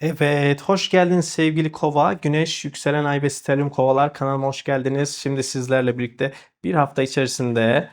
Evet, hoş geldiniz sevgili Kova. Güneş, yükselen ay ve stelyum kovalar kanalıma hoş geldiniz. Şimdi sizlerle birlikte bir hafta içerisinde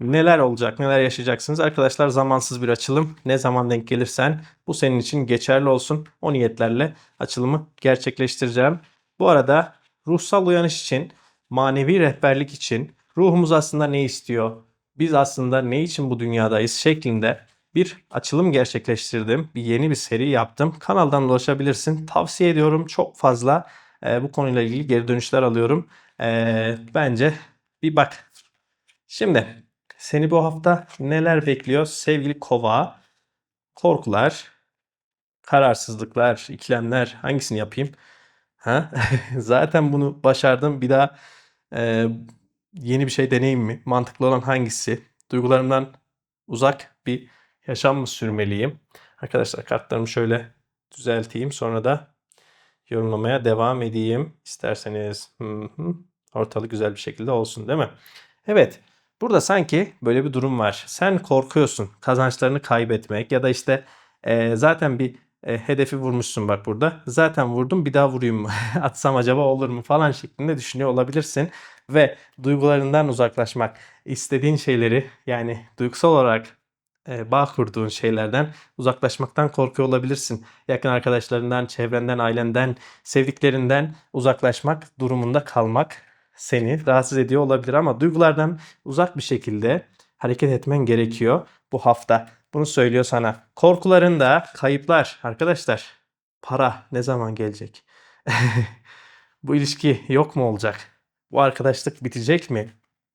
neler olacak, neler yaşayacaksınız? Arkadaşlar zamansız bir açılım. Ne zaman denk gelirsen bu senin için geçerli olsun. O niyetlerle açılımı gerçekleştireceğim. Bu arada ruhsal uyanış için, manevi rehberlik için, ruhumuz aslında ne istiyor? Biz aslında ne için bu dünyadayız şeklinde bir açılım gerçekleştirdim. Bir yeni bir seri yaptım. Kanaldan ulaşabilirsin. Tavsiye ediyorum. Çok fazla e, bu konuyla ilgili geri dönüşler alıyorum. E, bence bir bak. Şimdi seni bu hafta neler bekliyor sevgili kova? Korkular, kararsızlıklar, ikilemler hangisini yapayım? Ha? Zaten bunu başardım. Bir daha e, yeni bir şey deneyeyim mi? Mantıklı olan hangisi? Duygularımdan uzak bir yaşam mı sürmeliyim? Arkadaşlar kartlarımı şöyle düzelteyim. Sonra da yorumlamaya devam edeyim. İsterseniz Hı hı. ortalık güzel bir şekilde olsun değil mi? Evet. Burada sanki böyle bir durum var. Sen korkuyorsun kazançlarını kaybetmek ya da işte e, zaten bir e, hedefi vurmuşsun bak burada. Zaten vurdum bir daha vurayım mı? Atsam acaba olur mu falan şeklinde düşünüyor olabilirsin. Ve duygularından uzaklaşmak, istediğin şeyleri yani duygusal olarak bağ kurduğun şeylerden uzaklaşmaktan korkuyor olabilirsin. Yakın arkadaşlarından, çevrenden, ailenden, sevdiklerinden uzaklaşmak durumunda kalmak seni rahatsız ediyor olabilir ama duygulardan uzak bir şekilde hareket etmen gerekiyor bu hafta. Bunu söylüyor sana. Korkularında kayıplar arkadaşlar. Para ne zaman gelecek? Bu ilişki yok mu olacak? Bu arkadaşlık bitecek mi?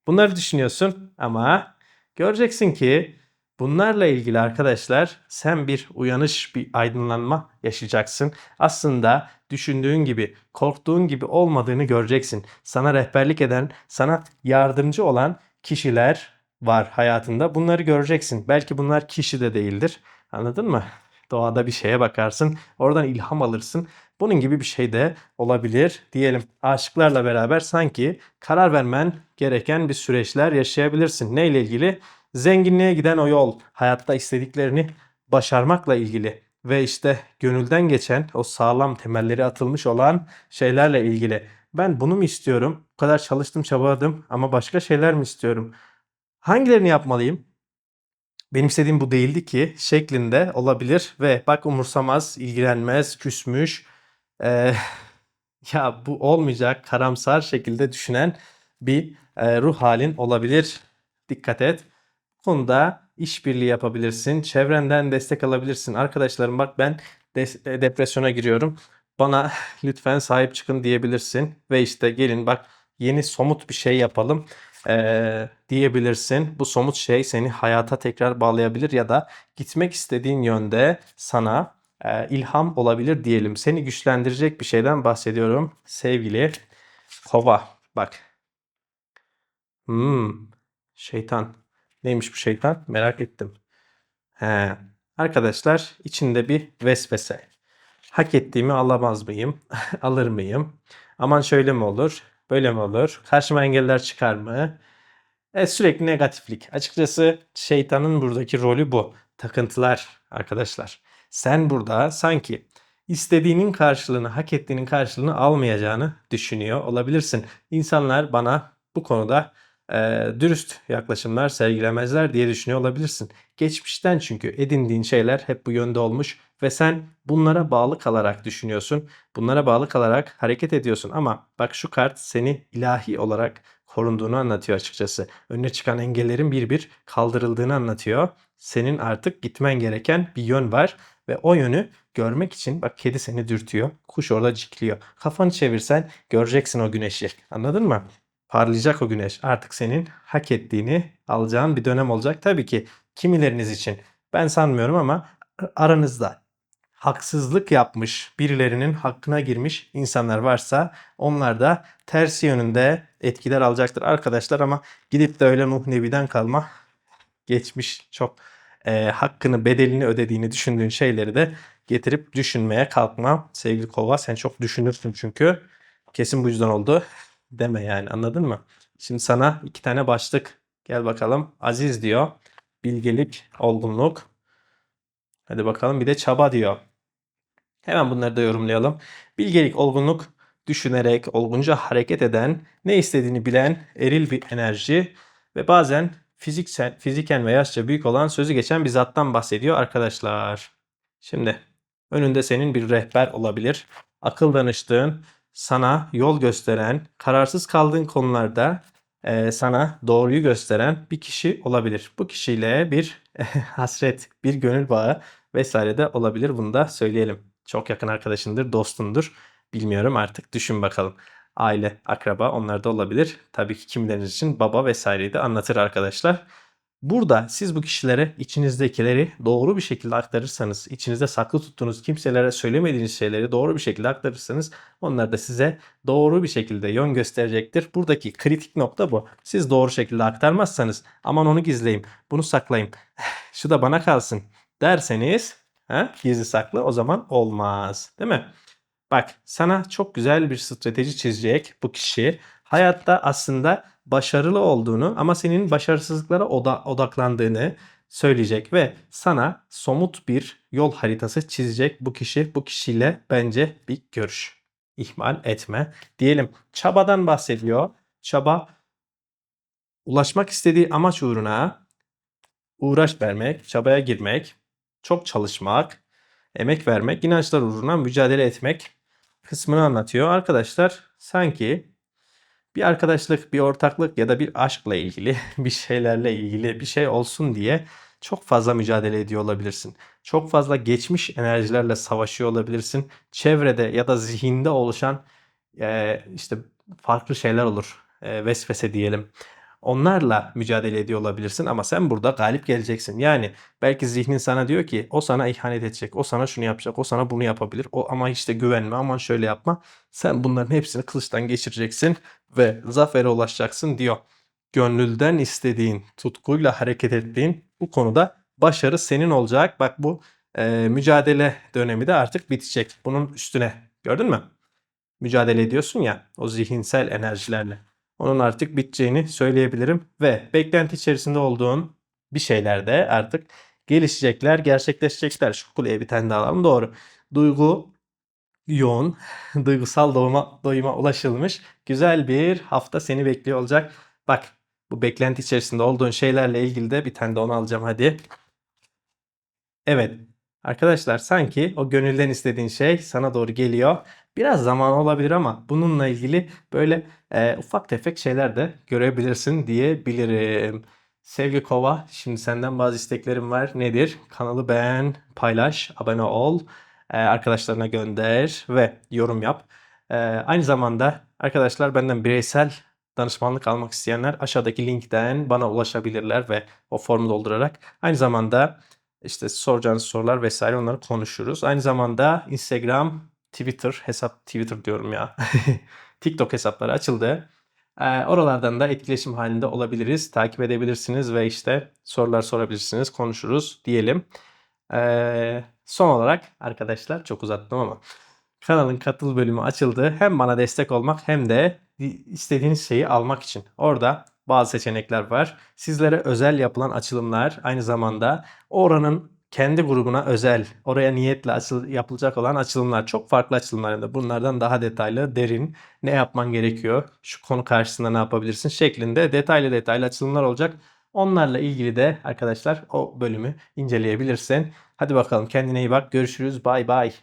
Bunları düşünüyorsun ama göreceksin ki bunlarla ilgili arkadaşlar sen bir uyanış, bir aydınlanma yaşayacaksın. Aslında düşündüğün gibi, korktuğun gibi olmadığını göreceksin. Sana rehberlik eden, sana yardımcı olan kişiler var hayatında. Bunları göreceksin. Belki bunlar kişi de değildir. Anladın mı? Doğada bir şeye bakarsın, oradan ilham alırsın. Bunun gibi bir şey de olabilir diyelim. Aşıklarla beraber sanki karar vermen gereken bir süreçler yaşayabilirsin. Neyle ilgili? Zenginliğe giden o yol, hayatta istediklerini başarmakla ilgili ve işte gönülden geçen o sağlam temelleri atılmış olan şeylerle ilgili. Ben bunu mu istiyorum? Bu kadar çalıştım, çabaladım ama başka şeyler mi istiyorum? Hangilerini yapmalıyım? Benim istediğim bu değildi ki şeklinde olabilir ve bak umursamaz, ilgilenmez, küsmüş, eee, ya bu olmayacak karamsar şekilde düşünen bir eee, ruh halin olabilir. Dikkat et. Konuda işbirliği yapabilirsin. Çevrenden destek alabilirsin. Arkadaşlarım bak ben e, depresyona giriyorum. Bana lütfen sahip çıkın diyebilirsin. Ve işte gelin bak yeni somut bir şey yapalım eee, diyebilirsin. Bu somut şey seni hayata tekrar bağlayabilir ya da gitmek istediğin yönde sana eee, ilham olabilir diyelim. Seni güçlendirecek bir şeyden bahsediyorum sevgili kova. Bak. Hmm, şeytan. Neymiş bu şeytan? Merak ettim. He. Arkadaşlar içinde bir vesvese. Hak ettiğimi alamaz mıyım? Alır mıyım? Aman şöyle mi olur? Böyle mi olur? Karşıma engeller çıkar mı? E, sürekli negatiflik. Açıkçası şeytanın buradaki rolü bu. Takıntılar arkadaşlar. Sen burada sanki istediğinin karşılığını, hak ettiğinin karşılığını almayacağını düşünüyor olabilirsin. İnsanlar bana bu konuda e, dürüst yaklaşımlar sergilemezler diye düşünüyor olabilirsin. Geçmişten çünkü edindiğin şeyler hep bu yönde olmuş ve sen bunlara bağlı kalarak düşünüyorsun. Bunlara bağlı kalarak hareket ediyorsun ama bak şu kart seni ilahi olarak korunduğunu anlatıyor açıkçası. Önüne çıkan engellerin bir bir kaldırıldığını anlatıyor. Senin artık gitmen gereken bir yön var ve o yönü görmek için bak kedi seni dürtüyor. Kuş orada cikliyor. Kafanı çevirsen göreceksin o güneşi. Anladın mı? Parlayacak o güneş. Artık senin hak ettiğini alacağın bir dönem olacak. Tabii ki kimileriniz için ben sanmıyorum ama aranızda haksızlık yapmış, birilerinin hakkına girmiş insanlar varsa onlar da tersi yönünde etkiler alacaktır arkadaşlar ama gidip de öyle Nuh Nebi'den kalma geçmiş çok e, hakkını bedelini ödediğini düşündüğün şeyleri de getirip düşünmeye kalkma. Sevgili kova sen çok düşünürsün çünkü kesin bu yüzden oldu deme yani anladın mı? Şimdi sana iki tane başlık gel bakalım aziz diyor bilgelik olgunluk hadi bakalım bir de çaba diyor. Hemen bunları da yorumlayalım. Bilgelik, olgunluk, düşünerek, olgunca hareket eden, ne istediğini bilen, eril bir enerji ve bazen fiziksel, fiziken ve yaşça büyük olan sözü geçen bir zattan bahsediyor arkadaşlar. Şimdi önünde senin bir rehber olabilir. Akıl danıştığın, sana yol gösteren, kararsız kaldığın konularda e, sana doğruyu gösteren bir kişi olabilir. Bu kişiyle bir hasret, bir gönül bağı vesaire de olabilir. Bunu da söyleyelim. Çok yakın arkadaşındır, dostundur. Bilmiyorum artık düşün bakalım. Aile, akraba onlar da olabilir. Tabii ki kimileriniz için baba vesaireyi de anlatır arkadaşlar. Burada siz bu kişilere içinizdekileri doğru bir şekilde aktarırsanız, içinizde saklı tuttuğunuz kimselere söylemediğiniz şeyleri doğru bir şekilde aktarırsanız onlar da size doğru bir şekilde yön gösterecektir. Buradaki kritik nokta bu. Siz doğru şekilde aktarmazsanız aman onu gizleyeyim, bunu saklayayım, şu da bana kalsın derseniz ha, gizli saklı o zaman olmaz. Değil mi? Bak sana çok güzel bir strateji çizecek bu kişi. Hayatta aslında başarılı olduğunu ama senin başarısızlıklara oda- odaklandığını söyleyecek ve sana somut bir yol haritası çizecek bu kişi. Bu kişiyle bence bir görüş. İhmal etme. Diyelim çabadan bahsediyor. Çaba ulaşmak istediği amaç uğruna uğraş vermek, çabaya girmek, çok çalışmak, emek vermek, inançlar uğruna mücadele etmek kısmını anlatıyor. Arkadaşlar sanki bir arkadaşlık, bir ortaklık ya da bir aşkla ilgili bir şeylerle ilgili bir şey olsun diye çok fazla mücadele ediyor olabilirsin. Çok fazla geçmiş enerjilerle savaşıyor olabilirsin. Çevrede ya da zihinde oluşan e, işte farklı şeyler olur. E, vesvese diyelim. Onlarla mücadele ediyor olabilirsin ama sen burada galip geleceksin. Yani belki zihnin sana diyor ki o sana ihanet edecek, o sana şunu yapacak, o sana bunu yapabilir. O ama işte güvenme, aman şöyle yapma. Sen bunların hepsini kılıçtan geçireceksin ve zafere ulaşacaksın diyor. Gönlülden istediğin, tutkuyla hareket ettiğin bu konuda başarı senin olacak. Bak bu e, mücadele dönemi de artık bitecek. Bunun üstüne gördün mü? Mücadele ediyorsun ya o zihinsel enerjilerle. Onun artık biteceğini söyleyebilirim ve beklenti içerisinde olduğun bir şeyler de artık gelişecekler, gerçekleşecekler. Şu kuleye bir tane daha alalım. Doğru. Duygu yoğun, duygusal doyuma, doyuma ulaşılmış güzel bir hafta seni bekliyor olacak. Bak bu beklenti içerisinde olduğun şeylerle ilgili de bir tane de onu alacağım hadi. Evet. Arkadaşlar sanki o gönülden istediğin şey sana doğru geliyor. Biraz zaman olabilir ama bununla ilgili böyle e, ufak tefek şeyler de görebilirsin diyebilirim. Sevgili Kova, şimdi senden bazı isteklerim var. Nedir? Kanalı beğen, paylaş, abone ol, e, arkadaşlarına gönder ve yorum yap. E, aynı zamanda arkadaşlar benden bireysel danışmanlık almak isteyenler aşağıdaki linkten bana ulaşabilirler ve o formu doldurarak aynı zamanda işte soracağınız sorular vesaire onları konuşuruz. Aynı zamanda Instagram, Twitter hesap Twitter diyorum ya. TikTok hesapları açıldı. Ee, oralardan da etkileşim halinde olabiliriz. Takip edebilirsiniz ve işte sorular sorabilirsiniz. Konuşuruz diyelim. Ee, son olarak arkadaşlar çok uzattım ama kanalın katıl bölümü açıldı. Hem bana destek olmak hem de istediğiniz şeyi almak için. Orada bazı seçenekler var. Sizlere özel yapılan açılımlar aynı zamanda oranın kendi grubuna özel, oraya niyetle açıl yapılacak olan açılımlar. Çok farklı açılımlar hem de bunlardan daha detaylı, derin, ne yapman gerekiyor, şu konu karşısında ne yapabilirsin şeklinde detaylı detaylı açılımlar olacak. Onlarla ilgili de arkadaşlar o bölümü inceleyebilirsin. Hadi bakalım kendine iyi bak. Görüşürüz. Bay bay.